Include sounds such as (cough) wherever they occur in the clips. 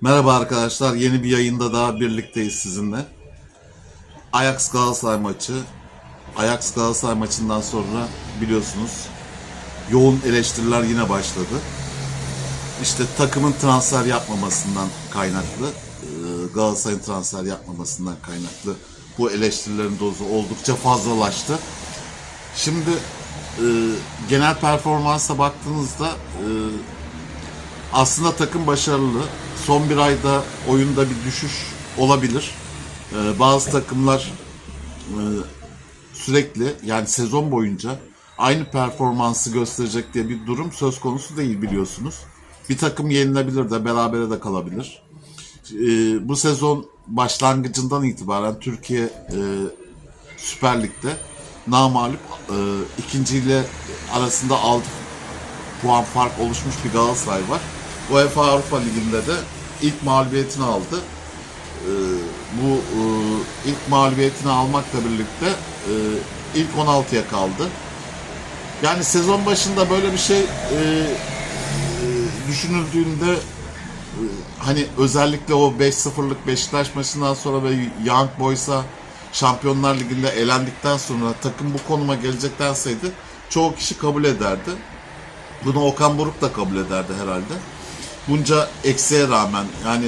Merhaba arkadaşlar. Yeni bir yayında daha birlikteyiz sizinle. Ajax Galatasaray maçı. Ajax Galatasaray maçından sonra biliyorsunuz yoğun eleştiriler yine başladı. İşte takımın transfer yapmamasından kaynaklı, e, Galatasaray'ın transfer yapmamasından kaynaklı bu eleştirilerin dozu oldukça fazlalaştı. Şimdi e, genel performansa baktığınızda e, aslında takım başarılı. Son bir ayda oyunda bir düşüş olabilir. Ee, bazı takımlar e, sürekli yani sezon boyunca aynı performansı gösterecek diye bir durum söz konusu değil biliyorsunuz. Bir takım yenilebilir de berabere de kalabilir. Ee, bu sezon başlangıcından itibaren Türkiye e, Süper Lig'de namalup e, ikinciyle arasında 6 puan fark oluşmuş bir Galatasaray var. UEFA Avrupa Ligi'nde de ilk mağlubiyetini aldı. Ee, bu e, ilk mağlubiyetini almakla birlikte e, ilk 16'ya kaldı. Yani sezon başında böyle bir şey e, e, düşünüldüğünde e, hani özellikle o 5-0'lık Beşiktaş maçından sonra ve Young Boys'a Şampiyonlar Ligi'nde elendikten sonra takım bu konuma gelecektenseydi çoğu kişi kabul ederdi. Bunu Okan Buruk da kabul ederdi herhalde. Bunca eksiğe rağmen yani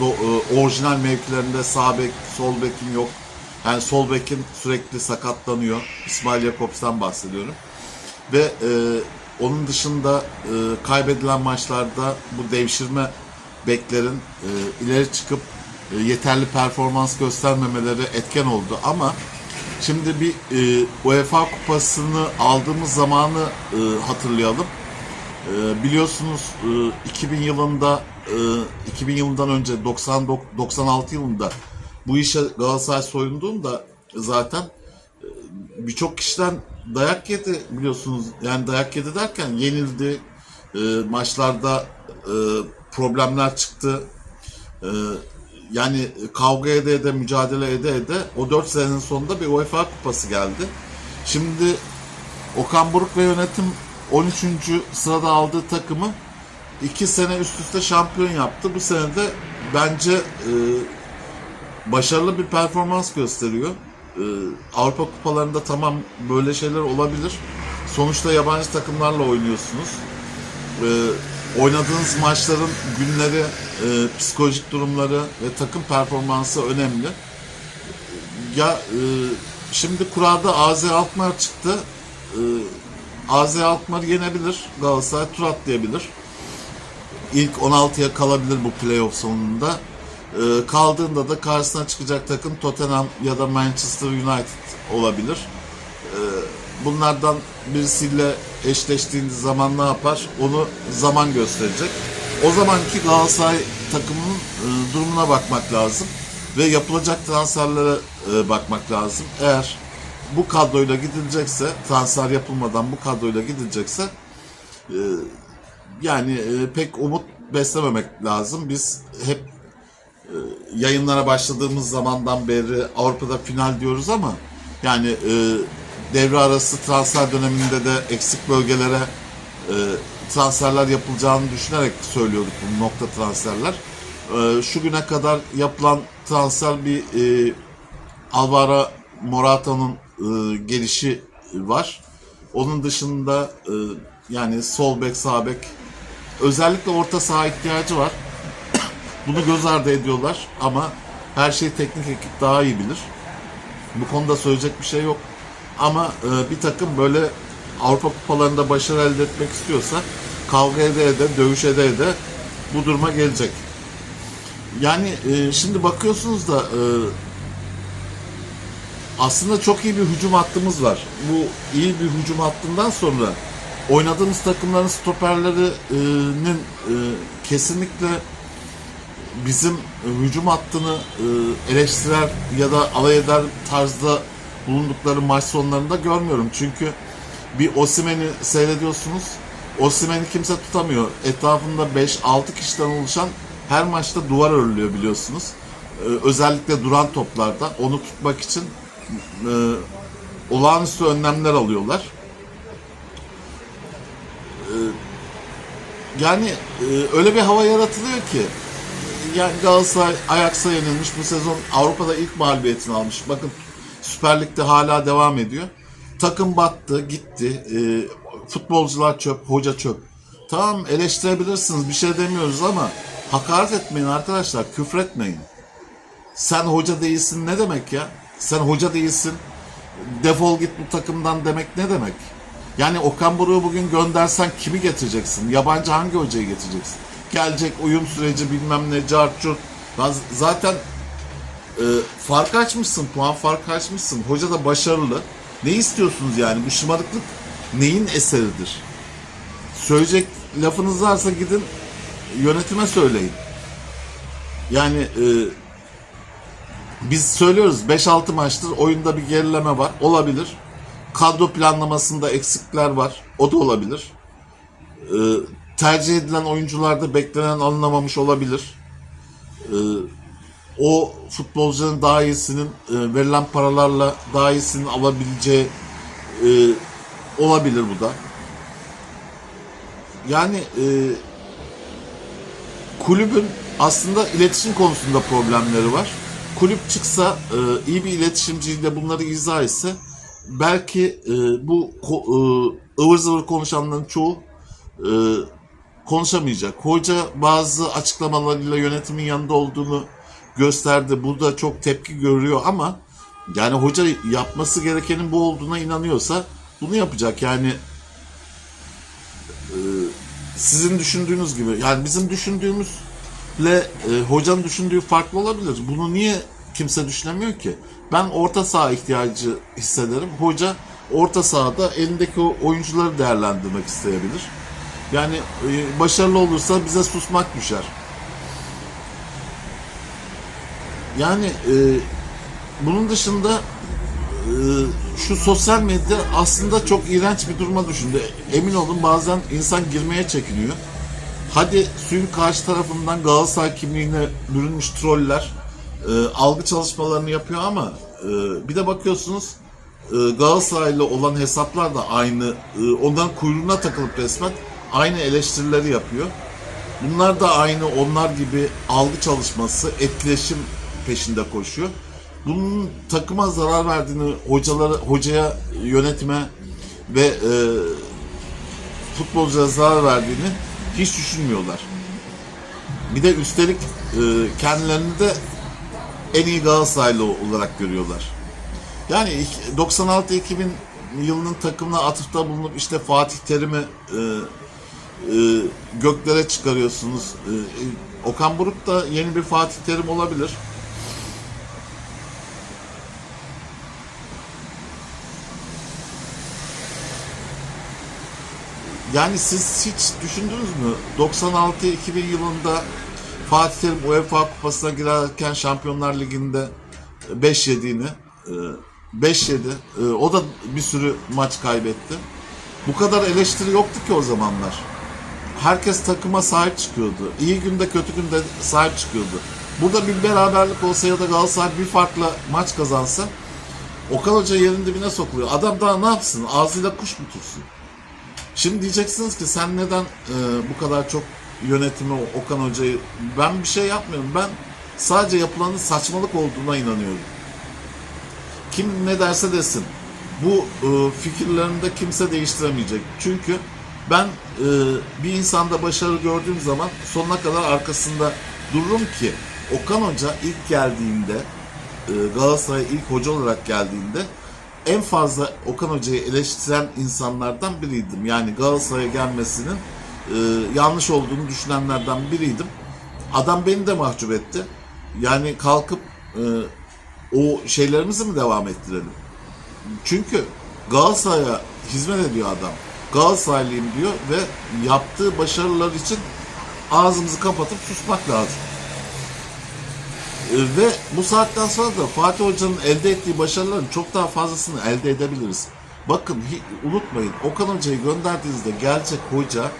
do- e, orijinal mevkilerinde sağ bek, sol bekim yok. Yani sol bekin sürekli sakatlanıyor. İsmail Jakobs'tan bahsediyorum. Ve e, onun dışında e, kaybedilen maçlarda bu devşirme beklerin e, ileri çıkıp e, yeterli performans göstermemeleri etken oldu. Ama şimdi bir e, UEFA kupasını aldığımız zamanı e, hatırlayalım. Ee, biliyorsunuz e, 2000 yılında e, 2000 yılından önce 90 96 yılında bu işe Galatasaray soyunduğunda zaten e, birçok kişiden dayak yedi biliyorsunuz. Yani dayak yedi derken yenildi. E, maçlarda e, problemler çıktı. E, yani kavga ede ede, mücadele ede ede o 4 senenin sonunda bir UEFA kupası geldi. Şimdi Okan Buruk ve yönetim 13. sırada aldığı takımı 2 sene üst üste şampiyon yaptı. Bu sene de bence e, başarılı bir performans gösteriyor. E, Avrupa kupalarında tamam böyle şeyler olabilir. Sonuçta yabancı takımlarla oynuyorsunuz. E, oynadığınız maçların günleri, e, psikolojik durumları ve takım performansı önemli. Ya e, şimdi kurada AZ Alkmaar çıktı. E, AZ Alkmaar yenebilir. Galatasaray tur atlayabilir. İlk 16'ya kalabilir bu playoff sonunda. Ee, kaldığında da karşısına çıkacak takım Tottenham ya da Manchester United olabilir. Bunlardan birisiyle eşleştiğiniz zaman ne yapar? Onu zaman gösterecek. O zamanki Galatasaray takımının e, durumuna bakmak lazım ve yapılacak transferlere e, bakmak lazım. Eğer bu kadroyla gidilecekse, transfer yapılmadan bu kadroyla gidilecekse e, yani e, pek umut beslememek lazım. Biz hep e, yayınlara başladığımız zamandan beri Avrupa'da final diyoruz ama yani e, devre arası transfer döneminde de eksik bölgelere e, transferler yapılacağını düşünerek söylüyorduk bu nokta transferler. E, şu güne kadar yapılan transfer bir e, Alvaro Morata'nın e, gelişi var. Onun dışında e, yani sol bek, sağ bek özellikle orta saha ihtiyacı var. (coughs) Bunu göz ardı ediyorlar ama her şey teknik ekip daha iyi bilir. Bu konuda söyleyecek bir şey yok. Ama e, bir takım böyle Avrupa kupalarında başarı elde etmek istiyorsa kavga ede ede, dövüş ede ede bu duruma gelecek. Yani e, şimdi bakıyorsunuz da e, aslında çok iyi bir hücum hattımız var. Bu iyi bir hücum hattından sonra oynadığımız takımların stoperlerinin e, kesinlikle bizim hücum hattını e, eleştirer ya da alay eder tarzda bulundukları maç sonlarında görmüyorum. Çünkü bir Osimhen'i seyrediyorsunuz. Osimhen'i kimse tutamıyor. Etrafında 5-6 kişiden oluşan her maçta duvar örülüyor biliyorsunuz. E, özellikle duran toplarda onu tutmak için e, olağanüstü önlemler alıyorlar. E, yani e, öyle bir hava yaratılıyor ki yani Galatasaray Ajax'a yenilmiş bu sezon Avrupa'da ilk mağlubiyetini almış. Bakın Süper Lig'de hala devam ediyor. Takım battı, gitti. E, futbolcular çöp, hoca çöp. Tamam eleştirebilirsiniz, bir şey demiyoruz ama hakaret etmeyin arkadaşlar, küfretmeyin. Sen hoca değilsin ne demek ya? Sen hoca değilsin, defol git bu takımdan demek ne demek? Yani Okan Buruk'u bugün göndersen kimi getireceksin? Yabancı hangi hocayı getireceksin? Gelecek uyum süreci bilmem ne carçurt. Zaten e, fark açmışsın, puan fark açmışsın. Hoca da başarılı. Ne istiyorsunuz yani? Bu şımarıklık neyin eseridir? Söyleyecek lafınız varsa gidin yönetime söyleyin. Yani e, biz söylüyoruz 5-6 maçtır oyunda bir gerileme var. Olabilir. Kadro planlamasında eksikler var. O da olabilir. Ee, tercih edilen oyuncularda beklenen alınamamış olabilir. Ee, o futbolcunun daha iyisinin e, verilen paralarla daha iyisini alabileceği e, olabilir bu da. Yani e, kulübün aslında iletişim konusunda problemleri var. Kulüp çıksa e, iyi bir iletişimciyle bunları izah etse belki e, bu e, ıvır zıvır konuşanların çoğu e, konuşamayacak. Hoca bazı açıklamalarıyla yönetimin yanında olduğunu gösterdi. Bu da çok tepki görüyor ama yani hoca yapması gerekenin bu olduğuna inanıyorsa bunu yapacak. Yani e, sizin düşündüğünüz gibi yani bizim düşündüğümüzle e, hocanın düşündüğü farklı olabilir. Bunu niye kimse düşünemiyor ki? Ben orta saha ihtiyacı hissederim. Hoca orta sahada elindeki oyuncuları değerlendirmek isteyebilir. Yani e, başarılı olursa bize susmak düşer. Yani e, bunun dışında e, şu sosyal medya aslında çok iğrenç bir duruma düşündü. Emin olun bazen insan girmeye çekiniyor. Hadi suyun karşı tarafından Galatasaray kimliğine bürünmüş troller e, algı çalışmalarını yapıyor ama e, bir de bakıyorsunuz e, Galatasaray'la olan hesaplar da aynı. E, onların kuyruğuna takılıp resmen aynı eleştirileri yapıyor. Bunlar da aynı onlar gibi algı çalışması, etkileşim peşinde koşuyor. Bunun takıma zarar verdiğini hocalara, hocaya, yönetime ve e, futbolculara zarar verdiğini hiç düşünmüyorlar. Bir de üstelik e, kendilerini de en iyi Galatasaraylı olarak görüyorlar. Yani 96-2000 yılının takımına atıfta bulunup işte Fatih Terim'i e, e, göklere çıkarıyorsunuz. E, Okan Buruk da yeni bir Fatih Terim olabilir. Yani siz hiç düşündünüz mü? 96-2000 yılında Fatih Terim UEFA Kupası'na girerken Şampiyonlar Ligi'nde 5 yediğini 5 yedi. E, O da bir sürü maç kaybetti. Bu kadar eleştiri yoktu ki o zamanlar. Herkes takıma sahip çıkıyordu. İyi günde kötü günde sahip çıkıyordu. Burada bir beraberlik olsa ya da Galatasaray bir farklı maç kazansa Okan Hoca yerin dibine sokuluyor. Adam daha ne yapsın? Ağzıyla kuş mu tutsun? Şimdi diyeceksiniz ki sen neden e, bu kadar çok yönetimi Okan Hoca'yı ben bir şey yapmıyorum. Ben sadece yapılanın saçmalık olduğuna inanıyorum. Kim ne derse desin. Bu e, fikirlerinde kimse değiştiremeyecek. Çünkü ben e, bir insanda başarı gördüğüm zaman sonuna kadar arkasında dururum ki Okan Hoca ilk geldiğinde e, Galatasaray'a ilk hoca olarak geldiğinde en fazla Okan Hoca'yı eleştiren insanlardan biriydim. Yani Galatasaray'a gelmesinin e, yanlış olduğunu düşünenlerden biriydim. Adam beni de mahcup etti. Yani kalkıp e, o şeylerimizi mi devam ettirelim? Çünkü Galatasaray'a hizmet ediyor adam. Galatasaraylıyım diyor ve yaptığı başarılar için ağzımızı kapatıp susmak lazım. E, Ve bu saatten sonra da Fatih Hoca'nın elde ettiği başarıların çok daha fazlasını elde edebiliriz. Bakın unutmayın Okan Hoca'yı gönderdiğinizde gelecek hoca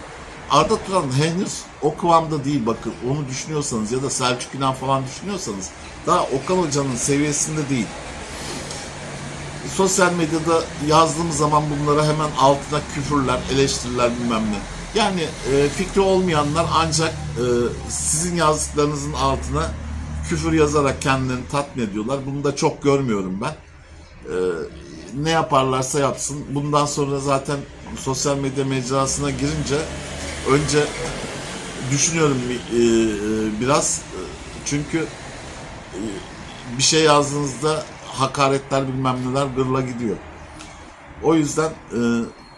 Arda Turan henüz o kıvamda değil bakın onu düşünüyorsanız ya da Selçuk İnan falan düşünüyorsanız daha Okan Hoca'nın seviyesinde değil. Sosyal medyada yazdığımız zaman bunlara hemen altına küfürler, eleştiriler bilmem ne. Yani e, fikri olmayanlar ancak e, sizin yazdıklarınızın altına küfür yazarak kendilerini tatmin ediyorlar. Bunu da çok görmüyorum ben. E, ne yaparlarsa yapsın. Bundan sonra zaten sosyal medya mecrasına girince önce düşünüyorum e, e, biraz. Çünkü e, bir şey yazdığınızda hakaretler bilmem neler gırla gidiyor. O yüzden e,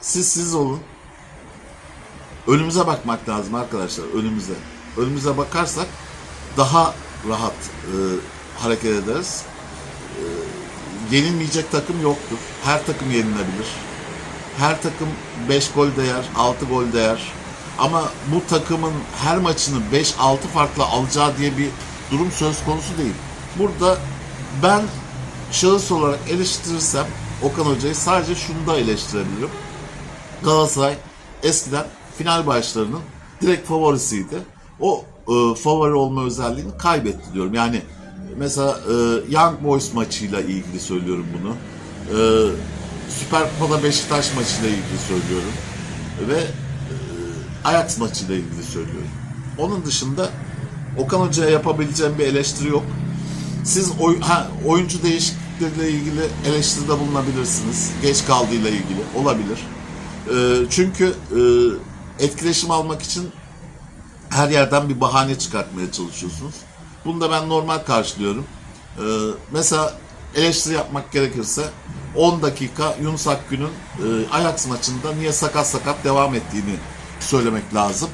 siz siz olun. Önümüze bakmak lazım arkadaşlar. Önümüze. Önümüze bakarsak daha rahat e, hareket ederiz. E, yenilmeyecek takım yoktur. Her takım yenilebilir. Her takım 5 gol değer, 6 gol değer. Ama bu takımın her maçını 5-6 farklı alacağı diye bir durum söz konusu değil. Burada ben şahıs olarak eleştirirsem Okan Hoca'yı sadece şunu da eleştirebilirim. Galatasaray eskiden final maçlarının direkt favorisiydi. O e, favori olma özelliğini kaybetti diyorum. Yani mesela e, Young Boys maçıyla ilgili söylüyorum bunu. E, Süper Kupa'da Beşiktaş maçıyla ilgili söylüyorum. Ve e, Ajax maçıyla ilgili söylüyorum. Onun dışında Okan Hoca'ya yapabileceğim bir eleştiri yok. Siz oy, ha, oyuncu değişiklikleriyle ilgili eleştiride bulunabilirsiniz. Geç kaldığıyla ilgili olabilir. Ee, çünkü e, etkileşim almak için her yerden bir bahane çıkartmaya çalışıyorsunuz. Bunu da ben normal karşılıyorum. Ee, mesela eleştiri yapmak gerekirse 10 dakika Yunus Akgün'ün e, Ajax maçında niye sakat sakat devam ettiğini söylemek lazım.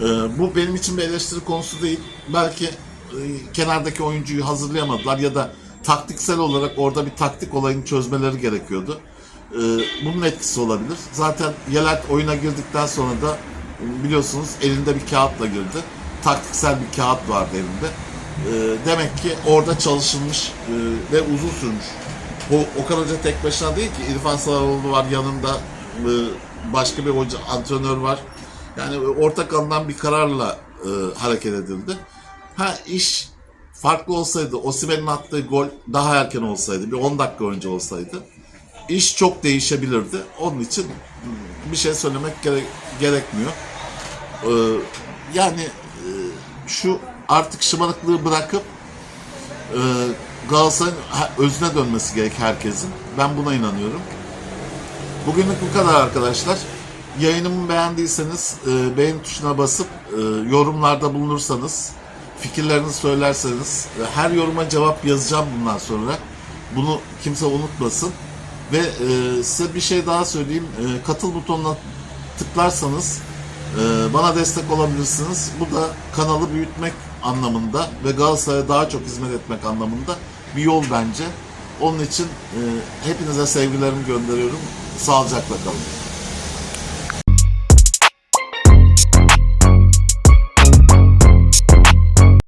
Ee, bu benim için bir eleştiri konusu değil. Belki e, kenardaki oyuncuyu hazırlayamadılar ya da taktiksel olarak orada bir taktik olayını çözmeleri gerekiyordu. Ee, bunun etkisi olabilir. Zaten Yelet oyuna girdikten sonra da e, biliyorsunuz elinde bir kağıtla girdi. Taktiksel bir kağıt vardı elinde. Ee, demek ki orada çalışılmış e, ve uzun sürmüş. Bu Okan Hoca tek başına değil ki İrfan Sarıoğlu var yanında e, başka bir hoca antrenör var. Yani ortak alınan bir kararla e, hareket edildi. Ha iş farklı olsaydı, Osimhen'in attığı gol daha erken olsaydı, bir 10 dakika önce olsaydı iş çok değişebilirdi. Onun için bir şey söylemek gere- gerekmiyor. Ee, yani e, şu artık şımarıklığı bırakıp e, Galatasaray'ın özüne dönmesi gerek herkesin. Ben buna inanıyorum. Bugünlük bu kadar arkadaşlar. Yayınımı beğendiyseniz e, beğen tuşuna basıp e, yorumlarda bulunursanız, fikirlerinizi söylerseniz, e, her yoruma cevap yazacağım bundan sonra. Bunu kimse unutmasın. Ve e, size bir şey daha söyleyeyim. E, katıl butonuna tıklarsanız e, bana destek olabilirsiniz. Bu da kanalı büyütmek anlamında ve Galatasaray'a daha çok hizmet etmek anlamında bir yol bence. Onun için e, hepinize sevgilerimi gönderiyorum. Sağlıcakla kalın.